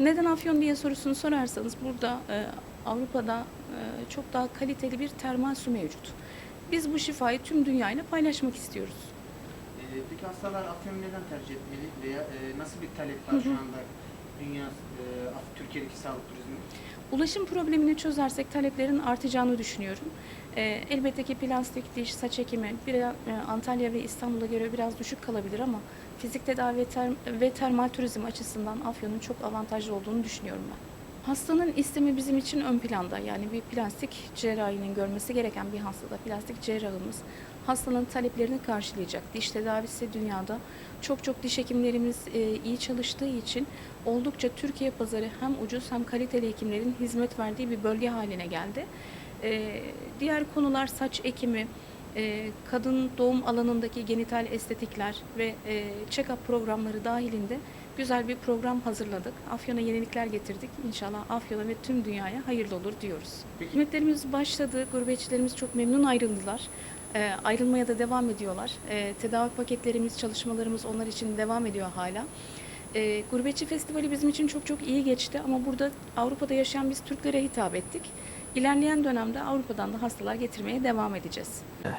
Neden Afyon diye sorusunu sorarsanız burada e, Avrupa'da e, çok daha kaliteli bir termal su mevcut. Biz bu şifayı tüm dünyayla paylaşmak istiyoruz. Ee, peki hastalar Afyon'u neden tercih etmeli veya e, nasıl bir talep var şu anda dünya e, Türkiye'deki sağlık turizmi? Ulaşım problemini çözersek taleplerin artacağını düşünüyorum. E, elbette ki plastik diş, saç ekimi biraz, e, Antalya ve İstanbul'a göre biraz düşük kalabilir ama fizik tedavi ve, ter- ve termal turizm açısından Afyon'un çok avantajlı olduğunu düşünüyorum ben. Hastanın istemi bizim için ön planda. Yani bir plastik cerrahinin görmesi gereken bir hastada plastik cerrahımız hastanın taleplerini karşılayacak. Diş tedavisi dünyada çok çok diş hekimlerimiz e, iyi çalıştığı için oldukça Türkiye pazarı hem ucuz hem kaliteli hekimlerin hizmet verdiği bir bölge haline geldi. E, diğer konular saç ekimi, e, kadın doğum alanındaki genital estetikler ve check-up programları dahilinde güzel bir program hazırladık. Afyon'a yenilikler getirdik. İnşallah Afyon'a ve tüm dünyaya hayırlı olur diyoruz. Hizmetlerimiz başladı. Gurbetçilerimiz çok memnun ayrıldılar. E, ayrılmaya da devam ediyorlar. E, tedavi paketlerimiz, çalışmalarımız onlar için devam ediyor hala. E, Gurbetçi Festivali bizim için çok çok iyi geçti ama burada Avrupa'da yaşayan biz Türklere hitap ettik. İlerleyen dönemde Avrupa'dan da hastalar getirmeye devam edeceğiz. Evet.